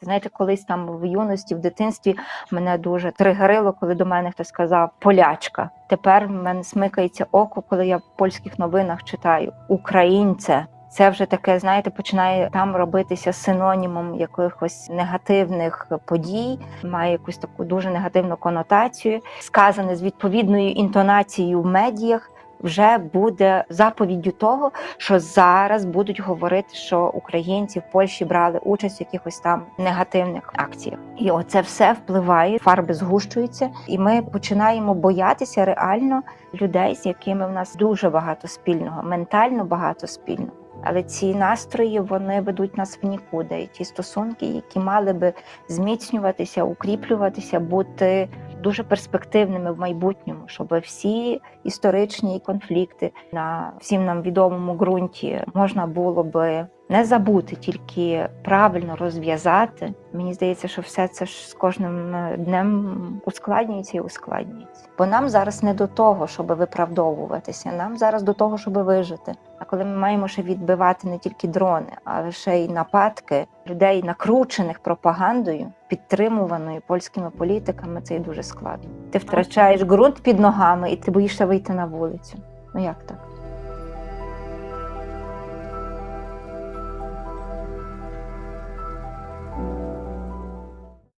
Знаєте, колись там в юності, в дитинстві мене дуже тригерило, коли до мене хтось сказав полячка. Тепер в мене смикається око, коли я в польських новинах читаю українце. Це вже таке, знаєте, починає там робитися синонімом якихось негативних подій, має якусь таку дуже негативну конотацію, сказане з відповідною інтонацією в медіях. Вже буде заповіддю того, що зараз будуть говорити, що українці в Польщі брали участь в якихось там негативних акціях, і оце все впливає. Фарби згущуються, і ми починаємо боятися реально людей, з якими в нас дуже багато спільного, ментально багато спільного. Але ці настрої вони ведуть нас в нікуди. І ті стосунки, які мали би зміцнюватися, укріплюватися, бути дуже перспективними в майбутньому, щоб всі історичні конфлікти на всім нам відомому ґрунті можна було би не забути, тільки правильно розв'язати. Мені здається, що все це ж з кожним е, днем ускладнюється і ускладнюється. Бо нам зараз не до того, щоб виправдовуватися, нам зараз до того, щоб вижити. А коли ми маємо ще відбивати не тільки дрони, але ще й нападки людей, накручених пропагандою, підтримуваною польськими політиками, це і дуже складно. Ти втрачаєш ґрунт під ногами, і ти боїшся вийти на вулицю. Ну як так?